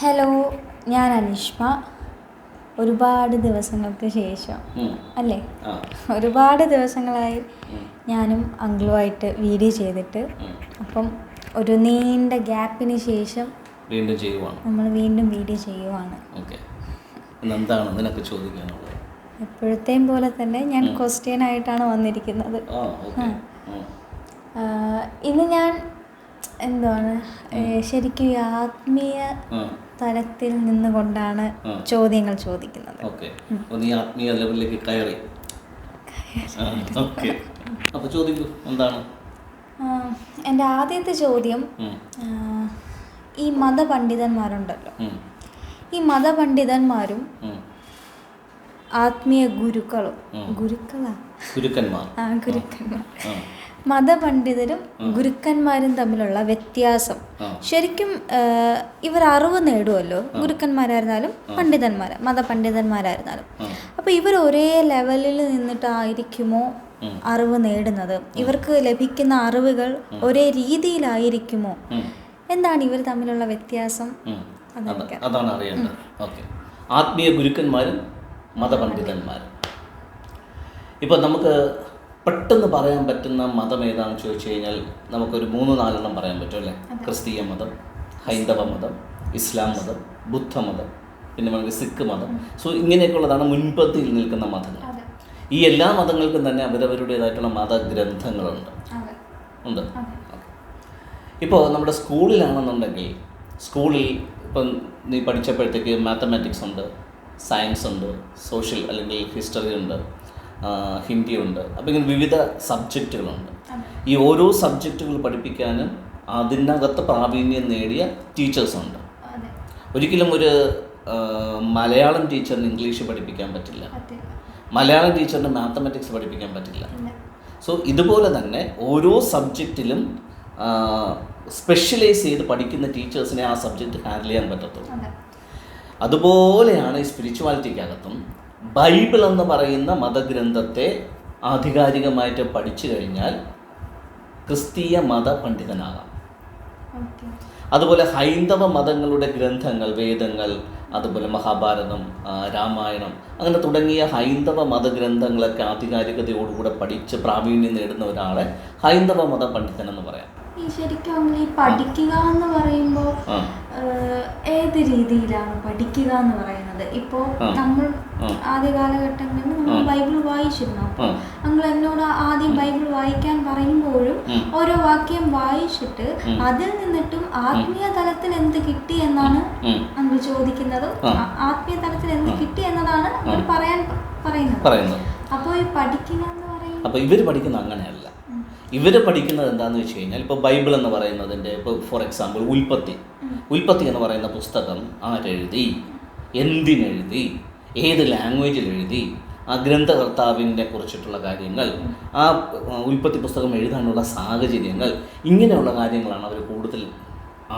Hello ഞാൻ അനിഷ്മ. ഒരുപാട് ദിവസങ്ങൾക്ക് ശേഷം. അല്ലേ? ഒരുപാട് ദിവസങ്ങളായി ഞാനും അങ്കിളുമായിട്ട് വീഡിയോ ചെയ്തിട്ട്. അപ്പം ഒരു നീണ്ട ഗ്യാപ്പിന് ശേഷം വീണ്ടും ചെയ്യുവാണ്. നമ്മൾ വീണ്ടും വീഡിയോ ചെയ്യുവാണ്. എന്താണ് നിനക്ക് ചോദിക്കാനുള്ളത്? എപ്പോഴത്തെയും പോലെ തന്നെ ഞാൻ ക്വസ്റ്റ്യൻ ആയിട്ടാണ് വന്നിരിക്കുന്നത്. ഇന്ന് ഞാൻ എന്താണ്? ശരിക്കും ആത്മീയ തലത്തിൽ നിന്നുകൊണ്ടാണ് ചോദ്യങ്ങൾ ചോദിക്കുന്നത്. ഓക്കെ. നീ ആത്മീയ ലെവലിലേക്ക് കയറി. ചോദിക്കൂ എന്താണ്? എന്റെ ആദ്യത്തെ ചോദ്യം ഈ മതപണ്ഡിതന്മാരുണ്ടല്ലോ. ഈ മതപണ്ഡിതന്മാരും. ആത്മീയ ഗുരുക്കളും. ഗുരുക്കളാ? ഗുരുക്കന്മാർ. ആ ഗുരുക്കന്മാർ. മതപണ്ഡിതരും ഗുരുക്കന്മാരും തമ്മിലുള്ള വ്യത്യാസം. ശരിക്കും ഇവർ അറിവ് നേടുമല്ലോ ഗുരുക്കന്മാരായിരുന്നാലും പണ്ഡിതന്മാർ മതപണ്ഡിതന്മാരായിരുന്നാലും. അപ്പോൾ ഇവർ ഒരേ ലെവലിൽ നിന്നിട്ടായിരിക്കുമോ. അറിവ് നേടുന്നത്? ഇവർക്ക് ലഭിക്കുന്ന അറിവുകൾ ഒരേ രീതിയിലായിരിക്കുമോ? എന്താണ് ഇവർ തമ്മിലുള്ള വ്യത്യാസം? അതാണ് അറിയേണ്ടത്. ഓക്കെ. ആത്മീയ ഗുരുക്കന്മാരും മതപണ്ഡിതന്മാരും. ഇപ്പം നമുക്ക് പെട്ടെന്ന് പറയാൻ പറ്റുന്ന മതം ഏതാണെന്ന് ചോദിച്ചു കഴിഞ്ഞാൽ നമുക്കൊരു മൂന്ന് നാലെണ്ണം പറയാൻ പറ്റും അല്ലേ? ക്രിസ്തീയ മതം ഹൈന്ദവ മതം ഇസ്ലാം മതം ബുദ്ധമതം പിന്നെ നമുക്ക് സിഖ് മതം. സോ ഇങ്ങനെയൊക്കെയുള്ളതാണ് മുൻപന്തിയിൽ നിൽക്കുന്ന മതങ്ങൾ. ഈ എല്ലാ മതങ്ങൾക്കും തന്നെ അവരവരുടേതായിട്ടുള്ള മതഗ്രന്ഥങ്ങളുണ്ട്. ഉണ്ട്? ഇപ്പോൾ നമ്മുടെ സ്കൂളിലാണെന്നുണ്ടെങ്കിൽ സ്കൂളിൽ ഇപ്പം നീ പഠിച്ചപ്പോഴത്തേക്ക് മാത്തമാറ്റിക്സ് ഉണ്ട് സയൻസ് ഉണ്ട് സോഷ്യൽ അല്ലെങ്കിൽ ഹിസ്റ്ററി ഉണ്ട്. ആ, ഹിന്ദി ഉണ്ട് അപ്പോൾ ഇങ്ങനെ വിവിധ സബ്ജക്റ്റുകളുണ്ട്. ഈ ഓരോ സബ്ജക്റ്റുകൾ പഠിപ്പിക്കാനും അതിനകത്ത് പ്രാവീണ്യം നേടിയ ടീച്ചേഴ്സുണ്ട്. ഒരിക്കലും ഒരു മലയാളം ടീച്ചറിന് ഇംഗ്ലീഷ് പഠിപ്പിക്കാൻ പറ്റില്ല. മലയാളം ടീച്ചറിന് മാത്തമാറ്റിക്സ് പഠിപ്പിക്കാൻ പറ്റില്ല. സോ ഇതുപോലെ തന്നെ ഓരോ സബ്ജക്റ്റിലും സ്പെഷ്യലൈസ് ചെയ്ത് പഠിക്കുന്ന ടീച്ചേഴ്സിനെ ആ സബ്ജക്റ്റ് ഹാൻഡിൽ ചെയ്യാൻ പറ്റത്തുള്ളൂ. അതുപോലെയാണ് ഈ സ്പിരിച്വാലിറ്റിക്കകത്തും. ബൈബിൾ എന്ന് പറയുന്ന മതഗ്രന്ഥത്തെ ആധികാരികമായിട്ട് പഠിച്ചു കഴിഞ്ഞാൽ ക്രിസ്തീയ മത പണ്ഡിതനാകാം. അതുപോലെ ഹൈന്ദവ മതങ്ങളുടെ ഗ്രന്ഥങ്ങൾ വേദങ്ങൾ അതുപോലെ മഹാഭാരതം രാമായണം അങ്ങനെ തുടങ്ങിയ ഹൈന്ദവ മതഗ്രന്ഥങ്ങളൊക്കെ ആധികാരികതയോടുകൂടെ പഠിച്ച് പ്രാവീണ്യം നേടുന്ന ഒരാളെ ഹൈന്ദവ മത പണ്ഡിതൻ എന്ന് പറയാം. ഈ ശരിക്കും ഈ പഠിക്കുക എന്ന് പറയുമ്പോൾ ഏത് രീതിയിലാണ് പഠിക്കുക എന്ന് പറയുന്നത്? ഇപ്പോൾ നമ്മൾ. ആദ്യ കാലഘട്ടങ്ങളിൽ നമ്മൾ ബൈബിൾ വായിച്ചിരുന്നു? അപ്പോൾ നമ്മൾ എന്നോട് ആദ്യം ബൈബിൾ വായിക്കാൻ പറയുമ്പോഴും ഓരോ വാക്യം വായിച്ചിട്ട്. അതിൽ നിന്നിട്ടും ആത്മീയ തലത്തിൽ എന്ത് കിട്ടി എന്നാണ് നമ്മൾ ചോദിക്കുന്നത്. ആത്മീയ തലത്തിൽ എന്ത് കിട്ടി എന്നതാണ് അവർ പറയാൻ പറയുന്നത്. പറയുന്നത്. അപ്പോൾ ഈ പഠിക്കുക എന്ന് പറയുന്നത് അപ്പോൾ ഇവർ പഠിക്കുന്നത് അങ്ങനെയല്ല. ഇവർ പഠിക്കുന്നത് എന്താണെന്ന് വെച്ച് കഴിഞ്ഞാൽ ഇപ്പോൾ ബൈബിൾ എന്ന് പറയുന്നതിന്റെ ഇപ്പോൾ ഫോർ എക്സാമ്പിൾ ഉൽപ്പത്തി. ഉൽപ്പത്തി എന്ന് പറയുന്ന പുസ്തകം ആരെഴുതി എന്തിനെഴുതി ഏത് ലാംഗ്വേജിൽ എഴുതി ആ ഗ്രന്ഥകർത്താവിനെ കുറിച്ചിട്ടുള്ള കാര്യങ്ങൾ ആ ഉൽപ്പത്തി പുസ്തകം എഴുതാനുള്ള സാഹചര്യങ്ങൾ ഇങ്ങനെയുള്ള കാര്യങ്ങളാണ് അവർ കൂടുതൽ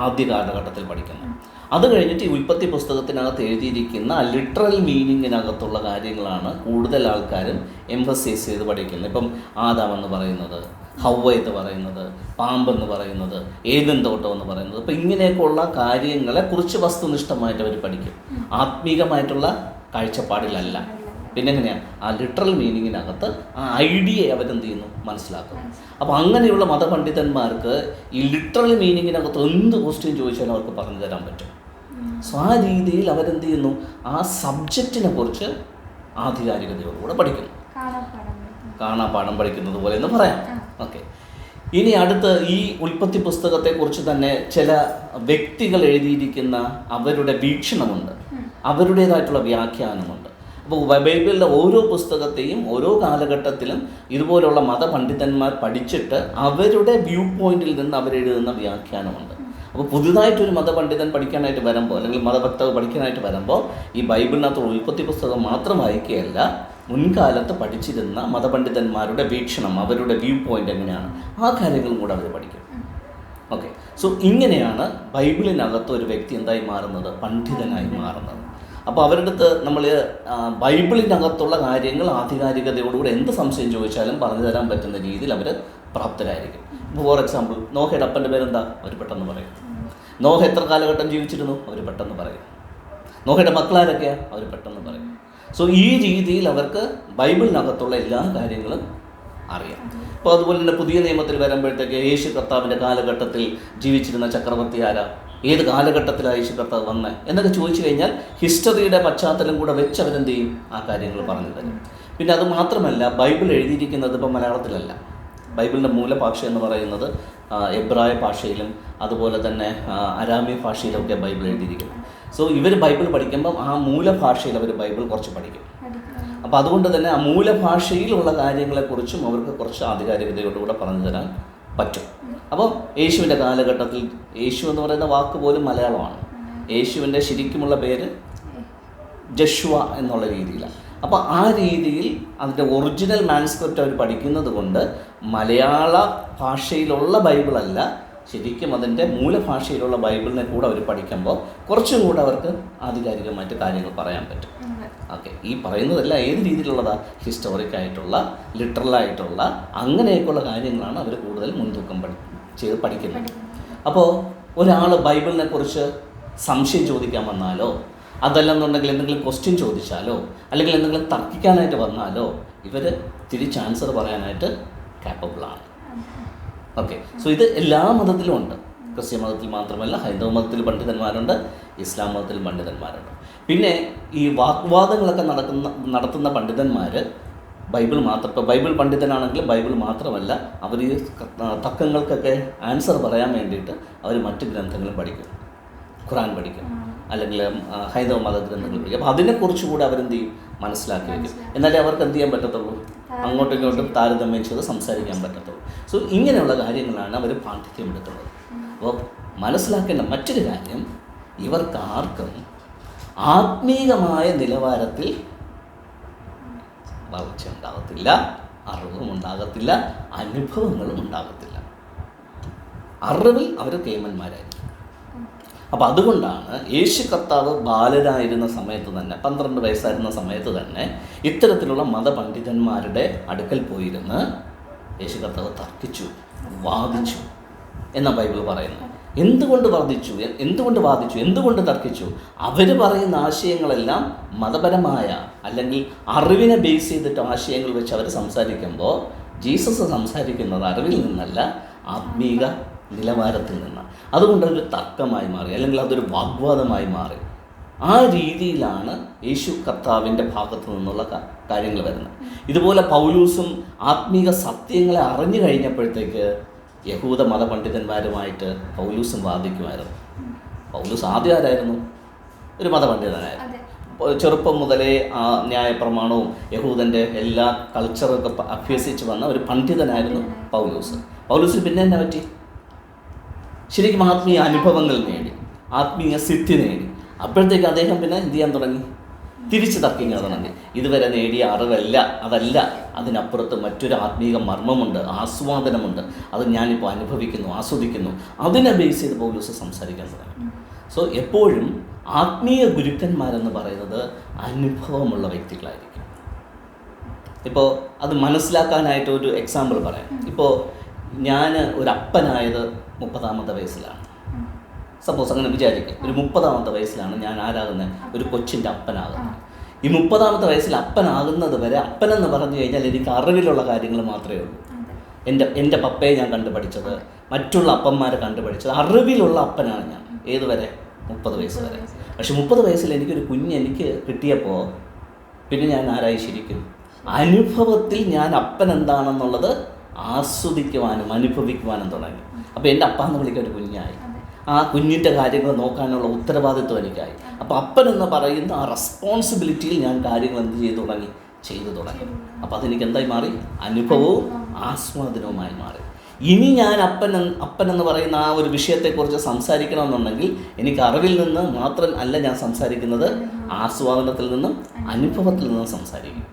ആദ്യ കാലഘട്ടത്തിൽ പഠിക്കുന്നത്. അത് കഴിഞ്ഞിട്ട് ഈ ഉൽപ്പത്തി പുസ്തകത്തിനകത്ത് എഴുതിയിരിക്കുന്ന ലിറ്ററൽ മീനിങ്ങിനകത്തുള്ള കാര്യങ്ങളാണ് കൂടുതൽ ആൾക്കാരും എംഫസൈസ് ചെയ്ത് പഠിക്കുന്നത്. ഇപ്പം ആദാം എന്ന് പറയുന്നത് ഹൗവ എന്ന് പറയുന്നത് പാമ്പെന്ന് പറയുന്നത് ഏതൻ തോട്ടം എന്ന് പറയുന്നത്. അപ്പം ഇങ്ങനെയൊക്കെയുള്ള കാര്യങ്ങളെ കുറിച്ച് വസ്തുനിഷ്ഠമായിട്ട് അവർ പഠിക്കും. ആത്മീകമായിട്ടുള്ള കാഴ്ചപ്പാടിലല്ല. പിന്നെ എങ്ങനെയാണ് ആ ലിറ്ററൽ മീനിങ്ങിനകത്ത് ആ ഐഡിയ അവരെന്ത് ചെയ്യുന്നു? മനസ്സിലാക്കുന്നു. അപ്പോൾ അങ്ങനെയുള്ള മതപണ്ഡിതന്മാർക്ക് ഈ ലിറ്ററൽ മീനിങ്ങിനകത്ത് എന്ത് ക്വസ്റ്റ്യൻ ചോദിച്ചാലും അവർക്ക് പറഞ്ഞു തരാൻ പറ്റും. സോ ആ രീതിയിൽ അവരെന്ത് ചെയ്യുന്നു? ആ സബ്ജക്റ്റിനെ കുറിച്ച് ആധികാരികതയോടുകൂടെ പഠിക്കുന്നു. കാണാപ്പാടം പഠിക്കുന്നത് പോലെ എന്ന് പറയാം. ഓക്കെ ഇനി അടുത്ത് ഈ ഉൽപ്പത്തി പുസ്തകത്തെക്കുറിച്ച് തന്നെ ചില വ്യക്തികൾ എഴുതിയിരിക്കുന്ന അവരുടെ വീക്ഷണമുണ്ട്. അവരുടേതായിട്ടുള്ള വ്യാഖ്യാനമുണ്ട്. അപ്പോൾ ബൈബിളിലെ ഓരോ പുസ്തകത്തെയും ഓരോ കാലഘട്ടത്തിലും ഇതുപോലുള്ള മതപണ്ഡിതന്മാർ പഠിച്ചിട്ട് അവരുടെ വ്യൂ പോയിന്റിൽ നിന്ന് അവരെഴുതുന്ന വ്യാഖ്യാനമുണ്ട്. അപ്പോൾ പുതുതായിട്ടൊരു മതപണ്ഡിതൻ പഠിക്കാനായിട്ട് വരുമ്പോൾ അല്ലെങ്കിൽ മതഭക്തർ പഠിക്കാനായിട്ട് വരുമ്പോൾ ഈ ബൈബിളിനകത്തുള്ള ഉൽപ്പത്തി പുസ്തകം മാത്രം വായിക്കുകയല്ല മുൻകാലത്ത് പഠിച്ചിരുന്ന മതപണ്ഡിതന്മാരുടെ വീക്ഷണം അവരുടെ വ്യൂ പോയിന്റ് എങ്ങനെയാണ്? ആ കാര്യങ്ങളും കൂടെ അവർ പഠിക്കും. ഓക്കെ സോ ഇങ്ങനെയാണ് ബൈബിളിനകത്ത് ഒരു വ്യക്തി എന്തായി മാറുന്നത്? പണ്ഡിതനായി മാറുന്നത്. അപ്പോൾ അവരുടെ അടുത്ത് നമ്മൾ ബൈബിളിനകത്തുള്ള കാര്യങ്ങൾ ആധികാരികതയോടുകൂടി എന്ത് സംശയം ചോദിച്ചാലും പറഞ്ഞു തരാൻ പറ്റുന്ന രീതിയിൽ അവർ പ്രാപ്തരായിരിക്കും. ഇപ്പോൾ ഫോർ എക്സാമ്പിൾ നോഹയുടെ അപ്പന്റെ പേരെന്താ? അവർ പെട്ടെന്ന് പറയും. നോഹ എത്ര കാലഘട്ടം ജീവിച്ചിരുന്നു? അവർ പെട്ടെന്ന് പറയും. നോഹയുടെ മക്കളാരൊക്കെയാണ് അവർ പെട്ടെന്ന് പറയും. സോ ഈ രീതിയിൽ അവർക്ക് ബൈബിളിനകത്തുള്ള എല്ലാ കാര്യങ്ങളും അറിയാം. അപ്പോൾ അതുപോലെ തന്നെ പുതിയ നിയമത്തിൽ വരുമ്പോഴത്തേക്ക് യേശു കർത്താവിന്റെ കാലഘട്ടത്തിൽ ജീവിച്ചിരുന്ന ചക്രവർത്തി ആരാ? ഏത് കാലഘട്ടത്തിലാണ് യേശു കർത്താവ് വന്നത് എന്നൊക്കെ ചോദിച്ചു കഴിഞ്ഞാൽ ഹിസ്റ്ററിയുടെ പശ്ചാത്തലം കൂടെ വെച്ച് അവരെന്ത് ചെയ്യും? ആ കാര്യങ്ങൾ പറഞ്ഞു തരും. പിന്നെ അത് മാത്രമല്ല ബൈബിൾ എഴുതിയിരിക്കുന്നത് ഇപ്പം മലയാളത്തിലല്ല. ബൈബിളിന്റെ മൂലഭാഷ എന്ന് പറയുന്നത് എബ്രായ ഭാഷയിലും അതുപോലെ തന്നെ അരാമ്യ ഭാഷയിലും ഭാഷയിലൊക്കെ ബൈബിൾ എഴുതിയിരിക്കുന്നത് സോ ഇവർ ബൈബിൾ പഠിക്കുമ്പം ആ മൂലഭാഷയിൽ അവർ ബൈബിൾ കുറച്ച് പഠിക്കും. അപ്പോൾ അതുകൊണ്ട് തന്നെ ആ മൂലഭാഷയിലുള്ള കാര്യങ്ങളെക്കുറിച്ചും അവർക്ക് കുറച്ച് ആധികാരികതയോടുകൂടെ പറഞ്ഞു തരാൻ പറ്റും. അപ്പോൾ യേശുവിന്റെ കാലഘട്ടത്തിൽ യേശു എന്ന് പറയുന്ന വാക്ക് പോലും മലയാളമാണ്. യേശുവിന്റെ ശരിക്കുമുള്ള പേര് ജഷ്വ എന്നുള്ള രീതിയിലാണ്. അപ്പോൾ ആ രീതിയിൽ അതിന്റെ ഒറിജിനൽ മാൻസ്ക്രിപ്റ്റ് അവർ പഠിക്കുന്നത് കൊണ്ട് മലയാള ഭാഷയിലുള്ള ബൈബിളല്ല ശരിക്കും അതിന്റെ മൂലഭാഷയിലുള്ള ബൈബിളിനെ കൂടെ അവർ പഠിക്കുമ്പോൾ കുറച്ചും കൂടെ അവർക്ക് ആധികാരികമായിട്ട് കാര്യങ്ങൾ പറയാൻ പറ്റും. ഓക്കെ ഈ പറയുന്നതെല്ലാം ഏത് രീതിയിലുള്ളതാ? ഹിസ്റ്റോറിക് ആയിട്ടുള്ള ലിറ്ററലായിട്ടുള്ള അങ്ങനെയൊക്കെയുള്ള കാര്യങ്ങളാണ് അവർ കൂടുതൽ മുൻതൂക്കം പഠി ചെയ്ത് പഠിക്കുന്നത്. അപ്പോൾ ഒരാൾ ബൈബിളിനെ കുറിച്ച് സംശയം ചോദിക്കാൻ വന്നാലോ അതല്ലെന്നുണ്ടെങ്കിൽ എന്തെങ്കിലും ക്വസ്റ്റ്യൻ ചോദിച്ചാലോ അല്ലെങ്കിൽ എന്തെങ്കിലും തർക്കിക്കാനായിട്ട് വന്നാലോ ഇവർ തിരിച്ച് ആൻസർ പറയാനായിട്ട് കാപ്പബിളാണ് ഓക്കെ സോ ഇത് എല്ലാ മതത്തിലും ഉണ്ട്. ക്രിസ്ത്യൻ മതത്തിൽ മാത്രമല്ല ഹൈന്ദവ മതത്തിൽ പണ്ഡിതന്മാരുണ്ട് ഇസ്ലാം മതത്തിൽ പണ്ഡിതന്മാരുണ്ട്. പിന്നെ ഈ വാഗ്വാദങ്ങളൊക്കെ നടക്കുന്ന നടത്തുന്ന പണ്ഡിതന്മാർ ബൈബിൾ മാത്രം ഇപ്പോൾ ബൈബിൾ പണ്ഡിതനാണെങ്കിലും ബൈബിൾ മാത്രമല്ല അവർ ഈ തക്കങ്ങൾക്കൊക്കെ ആൻസർ പറയാൻ വേണ്ടിയിട്ട് അവർ മറ്റ് ഗ്രന്ഥങ്ങളും പഠിക്കും. ഖുറാൻ പഠിക്കും. അല്ലെങ്കിൽ ഹൈന്ദവ മത ഗ്രന്ഥങ്ങൾ പഠിക്കും. അപ്പോൾ അതിനെക്കുറിച്ച് കൂടെ അവരെന്ത് ചെയ്യും? മനസ്സിലാക്കി വയ്ക്കും എന്നാലേ അവർക്ക് എന്ത് ചെയ്യാൻ പറ്റത്തുള്ളൂ? അങ്ങോട്ടും ഇങ്ങോട്ടും താരതമ്യം ചെയ്ത് സംസാരിക്കാൻ പറ്റത്തുള്ളൂ. സോ ഇങ്ങനെയുള്ള കാര്യങ്ങളാണ് അവർ പാണ്ഡിത്യം എടുക്കുന്നത് അപ്പോൾ മനസ്സിലാക്കേണ്ട മറ്റൊരു കാര്യം ഇവർക്ക് ആർക്കും ആത്മീകമായ നിലവാരത്തിൽ വളർച്ച ഉണ്ടാകത്തില്ല അറിവും ഉണ്ടാകത്തില്ല അനുഭവങ്ങളും ഉണ്ടാകത്തില്ല. അറിവിൽ അവർ കേമന്മാരായിരിക്കും അപ്പം അതുകൊണ്ടാണ് യേശു കർത്താവ് ബാലനായിരുന്ന സമയത്ത് തന്നെ പന്ത്രണ്ട് വയസ്സായിരുന്ന സമയത്ത് തന്നെ ഇത്തരത്തിലുള്ള മതപണ്ഡിതന്മാരുടെ അടുക്കൽ പോയിരുന്ന് യേശു കർത്താവ് തർക്കിച്ചു വാദിച്ചു എന്ന ബൈബിൾ പറയുന്നു എന്തുകൊണ്ട് വർദ്ധിച്ചു എന്തുകൊണ്ട് വാദിച്ചു? എന്തുകൊണ്ട് തർക്കിച്ചു? അവർ പറയുന്ന ആശയങ്ങളെല്ലാം മതപരമായ അല്ലെങ്കിൽ അറിവിനെ ബേസ് ചെയ്തിട്ട് ആശയങ്ങൾ വെച്ച് അവർ സംസാരിക്കുമ്പോൾ ജീസസ് സംസാരിക്കുന്നത് അറിവിൽ നിന്നല്ല ആത്മീക നിലവാരത്തിൽ നിന്ന് അതുകൊണ്ട് അതൊരു തർക്കമായി മാറി അല്ലെങ്കിൽ അതൊരു വാഗ്വാദമായി മാറി. ആ രീതിയിലാണ് യേശു കർത്താവിന്റെ ഭാഗത്തു നിന്നുള്ള കാര്യങ്ങൾ വരുന്നത്. ഇതുപോലെ പൗലൂസും ആത്മീക സത്യങ്ങളെ അറിഞ്ഞു കഴിഞ്ഞപ്പോഴത്തേക്ക് യഹൂദ മതപണ്ഡിതന്മാരുമായിട്ട് പൗലൂസും വാദിക്കുമായിരുന്നു. പൗലൂസ് ആദ്യം ആരായിരുന്നു? ഒരു മതപണ്ഡിതനായിരുന്നു. ചെറുപ്പം മുതലേ ആ ന്യായപ്രമാണവും യഹൂദന്റെ എല്ലാ കൾച്ചറൊക്കെ ഒക്കെ അഭ്യസിച്ച് വന്ന ഒരു പണ്ഡിതനായിരുന്നു. പൗലൂസ്. പൗലൂസിന് പിന്നെ എന്നെ പറ്റി? ശരിക്കും ആത്മീയ അനുഭവങ്ങൾ നേടി. ആത്മീയ സിദ്ധി നേടി. അപ്പോഴത്തേക്ക് അദ്ദേഹം പിന്നെ എന്ത് ചെയ്യാൻ തുടങ്ങി? തിരിച്ച് തർക്കിക്കാൻ തുടങ്ങി. ഇതുവരെ നേടിയ അറിവല്ല അതല്ല. അതിനപ്പുറത്ത് മറ്റൊരു ആത്മീക മർമ്മമുണ്ട് ആസ്വാദനമുണ്ട്. അത് ഞാനിപ്പോൾ അനുഭവിക്കുന്നു ആസ്വദിക്കുന്നു. അതിനെ ബേസ് ചെയ്ത് പൗലൂസ് സംസാരിക്കാൻ തുടങ്ങി. സോ എപ്പോഴും ആത്മീയ ഗുരുക്കന്മാരെന്ന് പറയുന്നത് അനുഭവമുള്ള വ്യക്തികളായിരിക്കും. ഇപ്പോൾ അത് മനസ്സിലാക്കാനായിട്ട് ഒരു എക്സാമ്പിൾ പറയാം. ഇപ്പോൾ ഞാൻ ഒരു അപ്പനായത് മുപ്പതാമത്തെ വയസ്സിലാണ്. സപ്പോസ് അങ്ങനെ വിചാരിക്കും ഒരു മുപ്പതാമത്തെ വയസ്സിലാണ് ഞാൻ ആരാകുന്നത് ഒരു കൊച്ചിന്റെ അപ്പനാകുന്നത് ഈ മുപ്പതാമത്തെ വയസ്സിൽ അപ്പനാകുന്നത് വരെ അപ്പനെന്ന് പറഞ്ഞു കഴിഞ്ഞാൽ എനിക്ക് അറിവിലുള്ള കാര്യങ്ങൾ മാത്രമേ ഉള്ളൂ. എന്റെ എന്റെ പപ്പയെ ഞാൻ കണ്ടുപഠിച്ചത് മറ്റുള്ള അപ്പന്മാരെ കണ്ടുപഠിച്ചത് അറിവിലുള്ള അപ്പനാണ് ഞാൻ. ഏതുവരെ മുപ്പത് വയസ്സ് വരെ. പക്ഷെ മുപ്പത് വയസ്സിൽ എനിക്കൊരു കുഞ്ഞ് എനിക്ക് കിട്ടിയപ്പോൾ പിന്നെ ഞാൻ ആരായി ശരിക്കും? അനുഭവത്തിൽ ഞാൻ അപ്പൻ എന്താണെന്നുള്ളത് ആസ്വദിക്കുവാനും അനുഭവിക്കുവാനും തുടങ്ങി. അപ്പോൾ എന്റെ അപ്പ എന്ന് വിളിക്കാൻ ഒരു കുഞ്ഞായി. ആ കുഞ്ഞിന്റെ കാര്യങ്ങൾ നോക്കാനുള്ള ഉത്തരവാദിത്വം എനിക്കായി. അപ്പോൾ അപ്പൻ എന്ന് പറയുന്ന ആ റെസ്പോൺസിബിലിറ്റിയിൽ ഞാൻ കാര്യങ്ങൾ എന്ത് ചെയ്തു തുടങ്ങി? ചെയ്തു തുടങ്ങി. അപ്പോൾ അതെനിക്ക് എന്തായി മാറി? അനുഭവവും ആസ്വാദനവുമായി മാറി. ഇനി ഞാൻ അപ്പൻ അപ്പനെന്ന് അപ്പൻ എന്ന് പറയുന്ന ആ ഒരു വിഷയത്തെക്കുറിച്ച് സംസാരിക്കണമെന്നുണ്ടെങ്കിൽ എനിക്ക് അറിവിൽ നിന്ന് മാത്രം അല്ല ഞാൻ സംസാരിക്കുന്നത് ആസ്വാദനത്തിൽ നിന്നും അനുഭവത്തിൽ നിന്നും സംസാരിക്കും.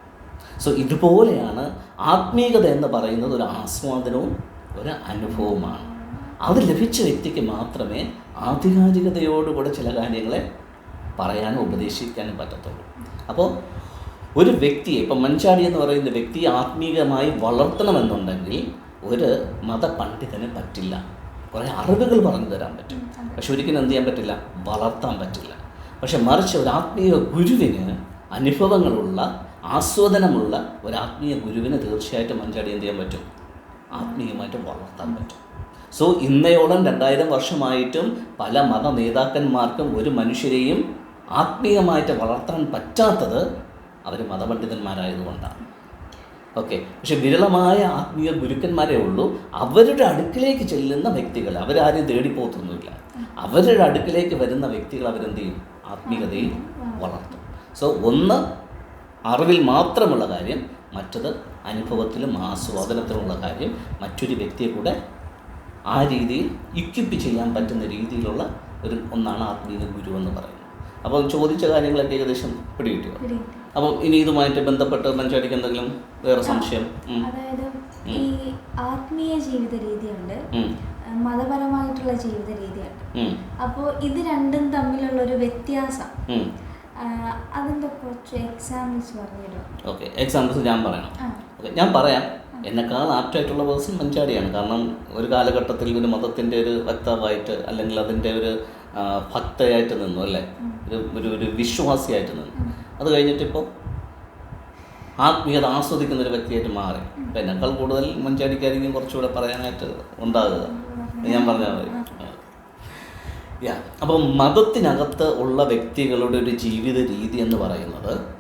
സോ ഇതുപോലെയാണ് ആത്മീയത എന്ന് പറയുന്നത് ഒരു ആസ്വാദനവും ഒരു അനുഭവവുമാണ്. അത് ലഭിച്ച വ്യക്തിക്ക് മാത്രമേ ആധികാരികതയോടുകൂടെ ചില കാര്യങ്ങളെ പറയാനും ഉപദേശിക്കാനും പറ്റത്തുള്ളൂ. അപ്പോൾ ഒരു വ്യക്തിയെ ഇപ്പം മഞ്ചാടി എന്ന് പറയുന്ന വ്യക്തി ആത്മീയമായി വളർത്തണമെന്നുണ്ടെങ്കിൽ ഒരു മതപണ്ഡിതന് പറ്റില്ല. കുറേ അറിവുകൾ പറഞ്ഞു തരാൻ പറ്റും. പക്ഷെ ഒരിക്കലും എന്ത് ചെയ്യാൻ പറ്റില്ല? വളർത്താൻ പറ്റില്ല. പക്ഷെ മറിച്ച് ഒരു ആത്മീയ ഗുരുവിന് അനുഭവങ്ങളുള്ള ആസ്വാദനമുള്ള ഒരു ആത്മീയ ഗുരുവിന് തീർച്ചയായിട്ടും മഞ്ചാടി എന്ത് ചെയ്യാൻ പറ്റും? ആത്മീയമായിട്ട് വളർത്താൻ പറ്റും. സോ ഇന്നയോളം രണ്ടായിരം വർഷമായിട്ടും പല മത നേതാക്കന്മാർക്കും ഒരു മനുഷ്യരെയും ആത്മീയമായിട്ട് വളർത്താൻ പറ്റാത്തത് അവർ മതപണ്ഡിതന്മാരായതുകൊണ്ടാണ്. ഓക്കെ പക്ഷെ വിരളമായ ആത്മീയ ഗുരുക്കന്മാരേ ഉള്ളൂ. അവരുടെ അടുക്കിലേക്ക് ചെല്ലുന്ന വ്യക്തികൾ അവരാരും തേടിപ്പോത്തൊന്നുമില്ല അവരുടെ അടുക്കിലേക്ക് വരുന്ന വ്യക്തികൾ അവരെന്ത് ചെയ്യും? ആത്മീയതയിൽ വളർത്തും. സോ ഒന്ന് അറിവിൽ മാത്രമുള്ള കാര്യം മറ്റത് അനുഭവത്തിലും ആസ്വാദനത്തിലുമുള്ള കാര്യം മറ്റൊരു വ്യക്തിയെ കൂടെ ആ രീതിയിൽ ഇക്വിപ്പ് ചെയ്യാൻ പറ്റുന്ന രീതിയിലുള്ള ഒരു ഒന്നാണ് ആത്മീയ ഗുരു എന്ന് പറയുന്നത്. അപ്പോൾ ചോദിച്ച കാര്യങ്ങളൊക്കെ ഏകദേശം പിടികിട്ടിയോ അപ്പോൾ അപ്പം ഇനി ഇതുമായിട്ട് ബന്ധപ്പെട്ട് മനുഷ്യടിക്ക് എന്തെങ്കിലും വേറെ സംശയം? അതായത് ഈ ആത്മീയ ജീവിത രീതിയുണ്ട്. മതപരമായിട്ടുള്ള ജീവിത രീതിയുണ്ട്. അപ്പോൾ ഇത് രണ്ടും തമ്മിലുള്ള ഒരു വ്യത്യാസം അതിന്റെ കുറച്ച് എക്സാമ്പിൾസ് പറഞ്ഞു ഓക്കെ എക്സാമ്പിൾസ് ഞാൻ പറയണം. ഞാൻ പറയാം. എന്നെക്കാൾ ആപ്റ്റായിട്ടുള്ള പേഴ്സൺ മഞ്ചാടിയാണ്. കാരണം ഒരു കാലഘട്ടത്തിൽ ഒരു മതത്തിന്റെ ഒരു വക്താവായിട്ട് അല്ലെങ്കിൽ അതിന്റെ ഒരു ഭക്തയായിട്ട് നിന്നു അല്ലേ? ഒരു ഒരു ഒരു വിശ്വാസിയായിട്ട് നിന്നു. അത് കഴിഞ്ഞിട്ടിപ്പോൾ ആത്മീയത ആസ്വദിക്കുന്ന ഒരു വ്യക്തിയായിട്ട് മാറി. അപ്പം എന്നെക്കാൾ കൂടുതൽ മഞ്ചാടിക്കായിരിക്കും കുറച്ചുകൂടെ പറയാനായിട്ട് ഉണ്ടാകുക. ഞാൻ പറഞ്ഞാൽ മതി അപ്പം മതത്തിനകത്ത് ഉള്ള വ്യക്തികളുടെ ഒരു ജീവിത രീതി എന്ന് പറയുന്നത്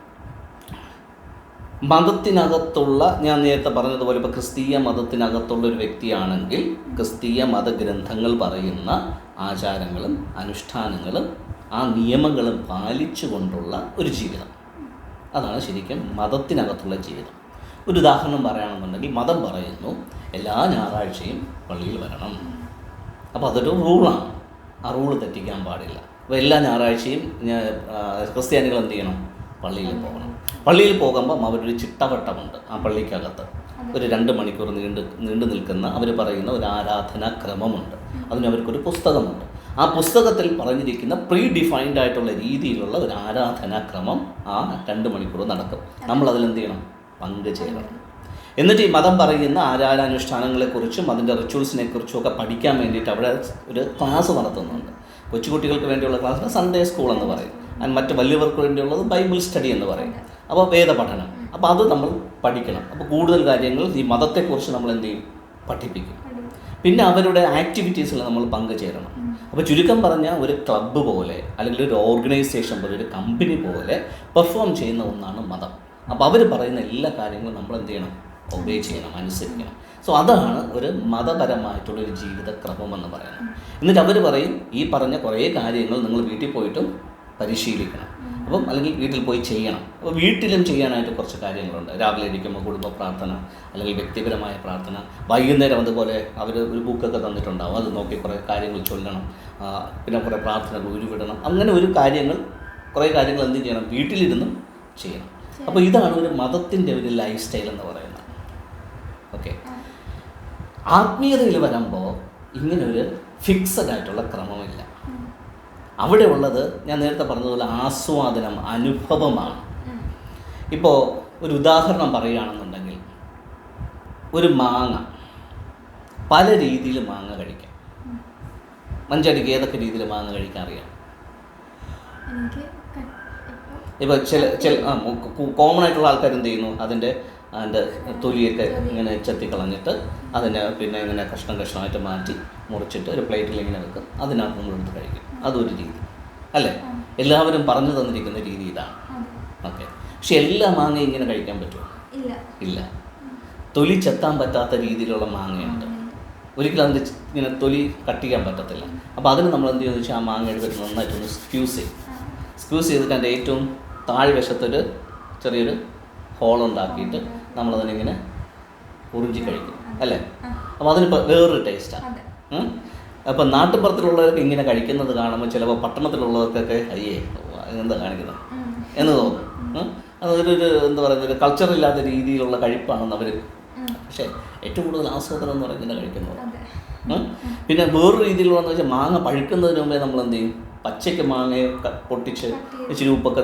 മതത്തിനകത്തുള്ള ഞാൻ നേരത്തെ പറഞ്ഞതുപോലെ ഇപ്പോൾ ക്രിസ്തീയ മതത്തിനകത്തുള്ള ഒരു വ്യക്തിയാണെങ്കിൽ ക്രിസ്തീയ മതഗ്രന്ഥങ്ങൾ പറയുന്ന ആചാരങ്ങളും അനുഷ്ഠാനങ്ങളും ആ നിയമങ്ങളും പാലിച്ചുകൊണ്ടുള്ള ഒരു ജീവിതം. അതാണ് ശരിക്കും മതത്തിനകത്തുള്ള ജീവിതം. ഒരു ഉദാഹരണം പറയുകയാണെന്നുണ്ടെങ്കിൽ മതം പറയുന്നു എല്ലാ ഞായറാഴ്ചയും പള്ളിയിൽ വരണം. അപ്പോൾ അതൊരു റൂളാണ്. ആ റൂൾ തെറ്റിക്കാൻ പാടില്ല. അപ്പോൾ എല്ലാ ഞായറാഴ്ചയും ക്രിസ്ത്യാനികൾ എന്ത് ചെയ്യണം? പള്ളിയിൽ പോകണം. പള്ളിയിൽ പോകുമ്പം അവരൊരു ചിട്ടവട്ടമുണ്ട് ആ പള്ളിക്കകത്ത്. ഒരു രണ്ട് മണിക്കൂർ നീണ്ട് നീണ്ടു നിൽക്കുന്ന അവർ പറയുന്ന ഒരു ആരാധനാക്രമമുണ്ട്. അതിന് അവർക്കൊരു പുസ്തകമുണ്ട്. ആ പുസ്തകത്തിൽ പറഞ്ഞിരിക്കുന്ന പ്രീ ഡിഫൈൻഡ് ആയിട്ടുള്ള രീതിയിലുള്ള ഒരു ആരാധനാക്രമം ആ രണ്ട് മണിക്കൂർ നടക്കും. നമ്മൾ അതിൽ എന്ത് ചെയ്യണം? പങ്കുചേരണം. എന്നിട്ട് ഈ മതം പറയുന്ന ആചാരാനുഷ്ഠാനങ്ങളെക്കുറിച്ചും അതിന്റെ റിച്വൽസിനെ കുറിച്ചും ഒക്കെ പഠിക്കാൻ വേണ്ടിയിട്ട് അവിടെ ഒരു ക്ലാസ് നടത്തുന്നുണ്ട്. കൊച്ചുകുട്ടികൾക്ക് വേണ്ടിയുള്ള ക്ലാസ് സൺഡേ സ്കൂൾ എന്ന് പറയും. മറ്റ് വലിയവർക്ക് വേണ്ടിയുള്ളത് ബൈബിൾ സ്റ്റഡി എന്ന് പറയും. അപ്പോൾ വേദപഠനം. അപ്പോൾ അത് നമ്മൾ പഠിക്കണം. അപ്പോൾ കൂടുതൽ കാര്യങ്ങൾ ഈ മതത്തെക്കുറിച്ച് നമ്മൾ എന്ത് ചെയ്യും? പഠിപ്പിക്കും. പിന്നെ അവരുടെ ആക്ടിവിറ്റീസിൽ നമ്മൾ പങ്കുചേരണം. അപ്പോൾ ചുരുക്കം പറഞ്ഞാൽ ഒരു ക്ലബ്ബ് പോലെ അല്ലെങ്കിൽ ഒരു ഓർഗനൈസേഷൻ പോലെ ഒരു കമ്പനി പോലെ പെർഫോം ചെയ്യുന്ന ഒന്നാണ് മതം. അപ്പോൾ അവർ പറയുന്ന എല്ലാ കാര്യങ്ങളും നമ്മൾ എന്ത് ചെയ്യണം? ഒബേ ചെയ്യണം അനുസരിക്കണം. സോ അതാണ് ഒരു മതപരമായിട്ടുള്ള ഒരു ജീവിതക്രമം എന്ന് പറയുന്നത്. എന്നിട്ട് അവർ പറയും ഈ പറഞ്ഞ കുറേ കാര്യങ്ങൾ നിങ്ങൾ വീട്ടിൽ പോയിട്ടും പരിശീലിക്കണം. അപ്പം അല്ലെങ്കിൽ വീട്ടിൽ പോയി ചെയ്യണം. അപ്പോൾ വീട്ടിലും ചെയ്യാനായിട്ട് കുറച്ച് കാര്യങ്ങളുണ്ട്. രാവിലെ ഇരിക്കുമ്പോൾ കുടുംബ പ്രാർത്ഥന അല്ലെങ്കിൽ വ്യക്തിപരമായ പ്രാർത്ഥന. വൈകുന്നേരം അതുപോലെ അവർ ഒരു ബുക്കൊക്കെ തന്നിട്ടുണ്ടാവും. അത് നോക്കി കുറേ കാര്യങ്ങൾ ചൊല്ലണം. പിന്നെ കുറേ പ്രാർത്ഥനകൾ ഉരുവിടണം. അങ്ങനെ ഒരു കാര്യങ്ങൾ കുറേ കാര്യങ്ങൾ എന്ത് ചെയ്യണം. വീട്ടിലിരുന്നും ചെയ്യണം. അപ്പോൾ ഇതാണ് ഒരു മതത്തിന്റെ ഒരു ലൈഫ് സ്റ്റൈൽ എന്ന് പറയുന്നത്. ഓക്കെ. ആത്മീയതയിൽ വരുമ്പോൾ ഇങ്ങനൊരു ഫിക്സഡ് ആയിട്ടുള്ള ക്രമമില്ല. അവിടെ ഉള്ളത് ഞാൻ നേരത്തെ പറഞ്ഞതുപോലെ ആസ്വാദനം അനുഭവമാണ്. ഇപ്പോൾ ഒരു ഉദാഹരണം പറയുകയാണെന്നുണ്ടെങ്കിൽ ഒരു മാങ്ങ പല രീതിയിൽ മാങ്ങ കഴിക്കാം. മഞ്ചടിക്ക് ഏതൊക്കെ രീതിയിൽ മാങ്ങ കഴിക്കാൻ അറിയാം? ഇപ്പോൾ ചില ചില കോമൺ ആയിട്ടുള്ള ആൾക്കാർ എന്ത് ചെയ്യുന്നു? അതിന്റെ അതിന്റെ തൊലിയൊക്കെ ഇങ്ങനെ ചെത്തി കളഞ്ഞിട്ട് അതിനെ പിന്നെ ഇങ്ങനെ കഷ്ണം കഷ്ണമായിട്ട് മാറ്റി മുറിച്ചിട്ട് ഒരു പ്ലേറ്റിൽ ഇങ്ങനെ വെക്കും. അതിനകത്ത് നമ്മളെടുത്ത് കഴിക്കും. അതൊരു രീതി. അല്ലേ? എല്ലാവരും പറഞ്ഞു തന്നിരിക്കുന്ന രീതി ഇതാണ്. ഓക്കെ. പക്ഷെ എല്ലാ മാങ്ങയും ഇങ്ങനെ കഴിക്കാൻ പറ്റുമോ? ഇല്ല. ഇല്ല. തൊലി ചെത്താൻ പറ്റാത്ത രീതിയിലുള്ള മാങ്ങയുണ്ട്. ഒരിക്കലും അതിന്റെ ഇങ്ങനെ തൊലി കട്ട് ചെയ്യാൻ പറ്റത്തില്ല. അപ്പോൾ അതിന് നമ്മൾ എന്ത് ചെയ്യുന്നത് വെച്ചാൽ ആ മാങ്ങ എടുത്തിട്ട് നന്നായിട്ടൊന്ന് സ്ക്യൂസ് ചെയ്യും. സ്ക്യൂസ് ചെയ്തിട്ട് അതിന്റെ ഏറ്റവും താഴ്വശത്തൊരു ചെറിയൊരു ഹോൾ ഉണ്ടാക്കിയിട്ട് നമ്മളതിനിങ്ങനെ ഉറിഞ്ചി കഴിക്കും. അല്ലേ? അപ്പോൾ അതിന് വേറൊരു ടേസ്റ്റാണ് അപ്പം നാട്ടുപുറത്തിലുള്ളവർക്ക് ഇങ്ങനെ കഴിക്കുന്നത് കാണുമ്പോൾ ചിലപ്പോൾ പട്ടണത്തിലുള്ളവർക്കൊക്കെ അയ്യേ എന്താ കാണിക്കുന്നത് എന്ന് തോന്നും. അതൊരു ഒരു എന്താ പറയുക ഒരു കൾച്ചർ ഇല്ലാത്ത രീതിയിലുള്ള കഴിപ്പാണെന്ന് അവർ. പക്ഷേ ഏറ്റവും കൂടുതൽ ആസ്വാദനം എന്ന് പറയുന്നത് കഴിക്കുന്നത്. പിന്നെ വേറൊരു രീതിയിലുള്ളതെന്ന് വെച്ചാൽ മാങ്ങ പഴുക്കുന്നതിന് മുമ്പേ നമ്മൾ എന്ത് ചെയ്യും? പച്ചയ്ക്ക് മാങ്ങയെ പൊട്ടിച്ച് ഇച്ചിരി ഉപ്പൊക്കെ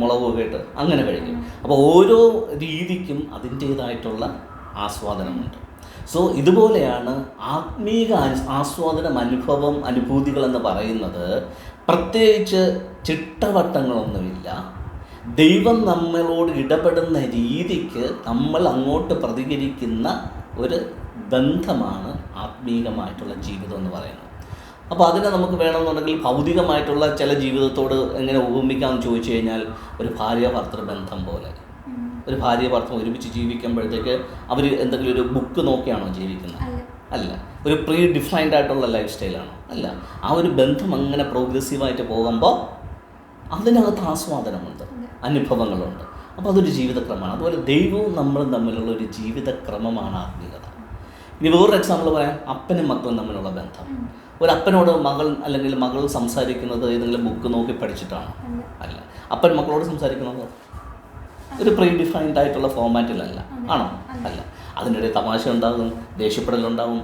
മുളകൊക്കെ ഇട്ട് അങ്ങനെ കഴിക്കും. അപ്പോൾ ഓരോ രീതിക്കും അതിന്റേതായിട്ടുള്ള ആസ്വാദനമുണ്ട്. സോ ഇതുപോലെയാണ് ആത്മീക ആസ്വാദന അനുഭവം അനുഭൂതികൾ എന്ന് പറയുന്നത് പ്രത്യേകിച്ച് ചിട്ടവട്ടങ്ങളൊന്നുമില്ല. ദൈവം നമ്മളോട് ഇടപെടുന്ന രീതിക്ക് നമ്മൾ അങ്ങോട്ട് പ്രതികരിക്കുന്ന ഒരു ബന്ധമാണ് ആത്മീകമായിട്ടുള്ള ജീവിതം എന്ന് പറയുന്നത്. അപ്പോൾ അതിനെ നമുക്ക് വേണമെന്നുണ്ടെങ്കിൽ ഭൗതികമായിട്ടുള്ള ചില ജീവിതത്തോട് എങ്ങനെ ഉപമിക്കാമെന്ന് ചോദിച്ചു കഴിഞ്ഞാൽ ഒരു ഭാര്യ ഭർത്തൃ ബന്ധം പോലെ. ഒരു ഭാര്യ ഭർത്തം ഒരുമിച്ച് ജീവിക്കുമ്പോഴത്തേക്ക് അവർ എന്തെങ്കിലും ഒരു ബുക്ക് നോക്കിയാണോ ജീവിക്കുന്നത്? അല്ല. ഒരു പ്രീ ഡിഫൈൻഡ് ആയിട്ടുള്ള ലൈഫ് സ്റ്റൈലാണോ അല്ല. ആ ഒരു ബന്ധം അങ്ങനെ പ്രോഗ്രസീവായിട്ട് പോകുമ്പോൾ അതിനകത്ത് ആസ്വാദനമുണ്ട്. അനുഭവങ്ങളുണ്ട്. അപ്പോൾ അതൊരു ജീവിതക്രമമാണ്. അതുപോലെ ദൈവവും നമ്മളും തമ്മിലുള്ള ഒരു ജീവിതക്രമമാണ് ആത്മീയത. ഇനി വേറൊരു എക്സാമ്പിൾ പറയാം. അപ്പനും മക്കളും തമ്മിലുള്ള ബന്ധം. ഒരു അപ്പനോട് മകൾ അല്ലെങ്കിൽ മകൾ സംസാരിക്കുന്നത് ഏതെങ്കിലും ബുക്ക് നോക്കി പഠിച്ചിട്ടാണോ. അല്ല. അപ്പൻ മക്കളോട് സംസാരിക്കുന്നത്? ഒരു പ്രീ ഡിഫൈൻഡ് ആയിട്ടുള്ള ഫോമാറ്റിലല്ല ആണോ? അല്ല. അതിനിടെ തമാശ ഉണ്ടാകും ദേഷ്യപ്പെടലുണ്ടാവും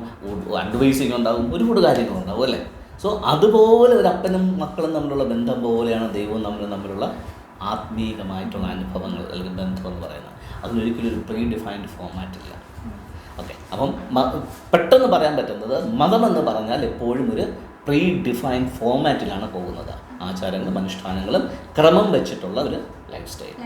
അഡ്വൈസിങ് ഉണ്ടാകും ഒരുപാട് കാര്യങ്ങളുണ്ടാവും അല്ലേ? സോ അതുപോലെ ഒരു അപ്പനും മക്കളും തമ്മിലുള്ള ബന്ധം പോലെയാണ് ദൈവവും തമ്മിലും തമ്മിലുള്ള ആത്മീയമായിട്ടുള്ള അനുഭവങ്ങൾ അല്ലെങ്കിൽ ബന്ധം എന്ന് പറയുന്നത്. അതിനൊരിക്കലും ഒരു പ്രീ ഡിഫൈൻഡ് ഫോമാറ്റില്ല ഓക്കെ അപ്പം പെട്ടെന്ന് പറയാൻ പറ്റുന്നത് മതം എന്ന് പറഞ്ഞാൽ എപ്പോഴും ഒരു പ്രീ ഡിഫൈൻഡ് ഫോമാറ്റിലാണ് പോകുന്നത്. ആചാരങ്ങളും അനുഷ്ഠാനങ്ങളും ക്രമം വെച്ചിട്ടുള്ള ഒരു ലൈഫ് സ്റ്റൈൽ.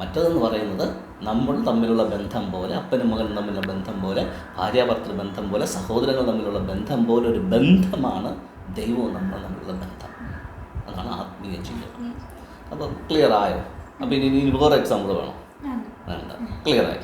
മറ്റതെന്ന് പറയുന്നത് നമ്മൾ തമ്മിലുള്ള ബന്ധം പോലെ അപ്പനും മകനും തമ്മിലുള്ള ബന്ധം പോലെ ഭാര്യാഭർത്തൃ ബന്ധം പോലെ സഹോദരങ്ങൾ തമ്മിലുള്ള ബന്ധം പോലെ ഒരു ബന്ധമാണ് ദൈവവും നമ്മൾ തമ്മിലുള്ള ബന്ധം. അതാണ് ആത്മീയ ജീവിതം അപ്പോൾ ക്ലിയർ ആയോ? അപ്പോൾ ഇനി ഇനി വേറെ എക്സാമ്പിൾ വേണോ? വേണ്ട. ക്ലിയർ ആയി.